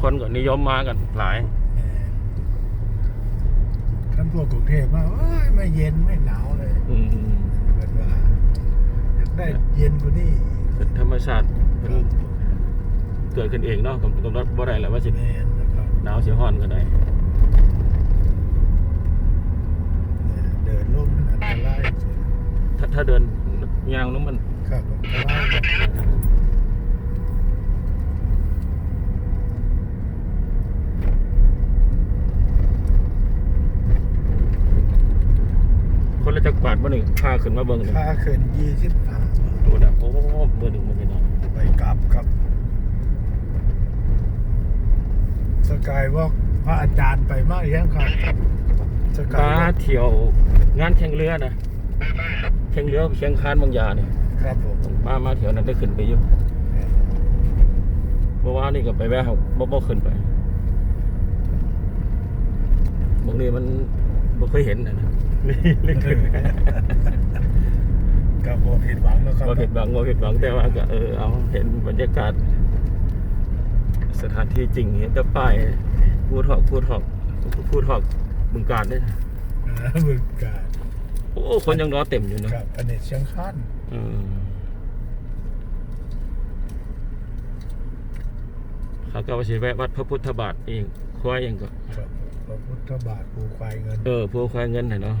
คนก็นิยมมากันหลายเออท่านพวกกรุงเทพว่าโอ้ยไม่เย็นไม่หนาวเลยอืมเป็นว่าอยากได้เย็นกว่านี้เป็นธรรมชาติคเป็นรับเกิดขึ้นเองเนาะกำกำหนดบ่ได้แหละว่าสิแมนนะครับหนาวสิร้อนก็ได้เนี่ยเดินลงมันอันตรายสุดถ้าถ้าเดินยางนู้นมันครับอันตราย ครับคนละจักรบาทบ่หนึ่งพาขึ้นมาเบิ่งหนึ่งค่าขึ้นยี่สิบห้าดูนะโอ้มือหนึ่งมือหนึ่งไปกลับครับ สกายวอล์กพระอาจารย์ไปมากยังครับสกามายวอล์กเที่ยวงานแข่งเรือนะแข่งเรือเชียงคานบางยาเนี่ยครับผมมามาเที่ยวนั้นได้ขึ้นไปอยู่เมื่อวานนี่ก็ไปแวะเขาบ่บ่ขึ้นไปบางทีมันบ่เคยเห็นนะ นะนี่นี่ขึ้นกับโบผิดหวังแล้วครับบ่ผิดหวังบ่ผิดหวังแต่ว่าก็เออเอาเห็นบรรยากาศ สถานที่จริงเห็นแต่ป้ายพูดหอกพูดหอกพูดหอกบึงการเนี่ยอ่าบึงการโอ้คนยังรอเต็มอยู่นะครับอันนี้เชียงคานอืมเขาก็ว่าสิแวะวัดพระพุทธบาทเองควายเองก็ครับพระพุทธบาทภูควายเงิน เออพวกควายเงินน่ะเนาะ